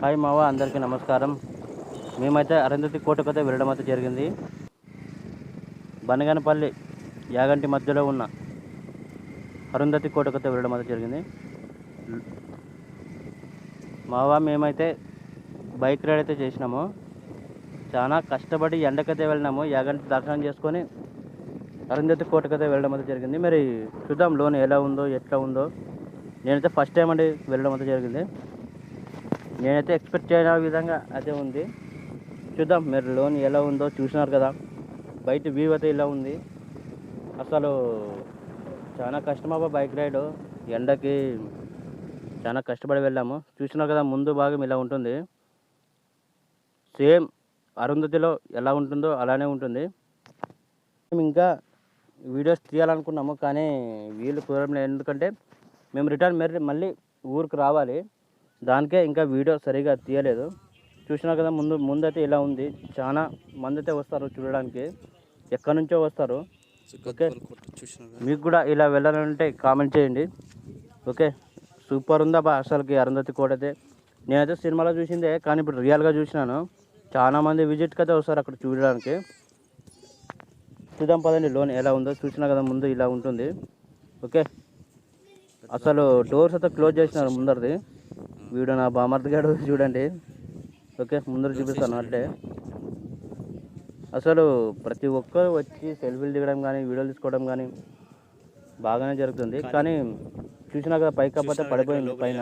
Hi మావ అందరికీ నమస్కారం. మేమైతే అరుంధతి కోటకైతే వెళ్ళడం అయితే జరిగింది. బనగానపల్లి యాగంటి మధ్యలో ఉన్న అరుంధతి కోటకైతే వెళ్ళడం అయితే జరిగింది. మావ మేమైతే బైక్ రైడ్ అయితే చేసినాము. చాలా కష్టపడి ఎండకైతే వెళ్ళినాము. యాగంటి దర్శనం చేసుకొని అరుంధతి కోటకైతే వెళ్ళడం అయితే జరిగింది. మరి చూద్దాం లోన్ ఎలా ఉందో ఎట్లా ఉందో. నేనైతే ఫస్ట్ టైం అండి వెళ్ళడం అయితే జరిగింది. నేనైతే ఎక్స్పెక్ట్ చేయని విధంగా అదే ఉంది. చూద్దాం మీరు లోన్ ఎలా ఉందో చూసినారు కదా. బయట వ్యూ అయితే ఇలా ఉంది. అసలు చాలా కష్టం అబ్బా బైక్ రైడ్ ఎండకి చాలా కష్టపడి వెళ్ళాము. చూసినారు కదా ముందు భాగం ఇలా ఉంటుంది. సేమ్ అరుంధతిలో ఎలా ఉంటుందో అలానే ఉంటుంది. మేము ఇంకా వీడియోస్ తీయాలనుకున్నాము కానీ వీళ్ళు కుదరడం ఎందుకంటే మేము రిటర్న్ మళ్ళీ ఊరికి రావాలి. దానికే ఇంకా వీడియో సరిగా తీయలేదు. చూసినా కదా ముందు ముందైతే ఇలా ఉంది. చాలా మంది అయితే వస్తారు చూడడానికి. ఎక్కడి నుంచో వస్తారు. ఓకే? మీకు కూడా ఇలా వెళ్ళాలంటే కామెంట్ చేయండి. ఓకే? సూపర్ ఉందా బా అసలుకి అరుంధతి కోట అయితే? నేనైతే సినిమాలో చూసిందే కానీ ఇప్పుడు రియల్గా చూసినాను. చాలా మంది విజిట్కి అయితే వస్తారు అక్కడ చూడడానికి. చూద్దాం పదండి లోన్ ఎలా ఉందో. చూసినా కదా ముందు ఇలా ఉంటుంది. ఓకే? అసలు డోర్స్ అయితే క్లోజ్ చేసినారు ముందరది. వీడియో నా బామర్ది గారు చూడండి. ఓకే ముందర చూపిస్తాను అంటే అసలు ప్రతి ఒక్కరు వచ్చి సెల్ఫీలు దిగడం కానీ వీడియోలు తీసుకోవడం కానీ బాగానే జరుగుతుంది. కానీ చూసినా కదా పైకి కాకపోతే పడిపోయింది పైన.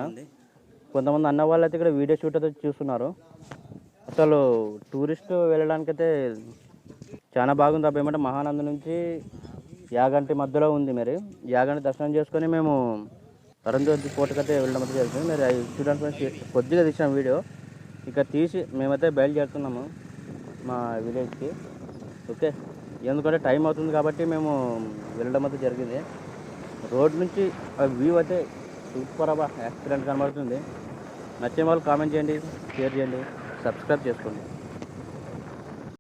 కొంతమంది అన్న వాళ్ళు అయితే ఇక్కడ వీడియో షూట్ అయితే చూస్తున్నారు. అసలు టూరిస్ట్ వెళ్ళడానికైతే చాలా బాగుంది. అబ్బాయి ఏమంటే మహానంద నుంచి యాగంటి మధ్యలో ఉంది మరి. యాగంటి దర్శనం చేసుకొని మేము అరుంధతి కోటకైతే వెళ్ళడం అయితే జరుగుతుంది మరి అవి చూడడానికి కొద్దిగా తీసిన వీడియో. ఇక తీసి మేమైతే బయలుదేరుతున్నాము మా విలేజ్కి. ఓకే? ఎందుకంటే టైం అవుతుంది కాబట్టి మేము వెళ్ళడం అయితే జరిగింది. రోడ్ నుంచి ఆ వ్యూ అయితే సూపర్ అబ్బా యాక్సిడెంట్ కనబడుతుంది. నచ్చిన వాళ్ళు కామెంట్ చేయండి షేర్ చేయండి సబ్స్క్రైబ్ చేసుకోండి.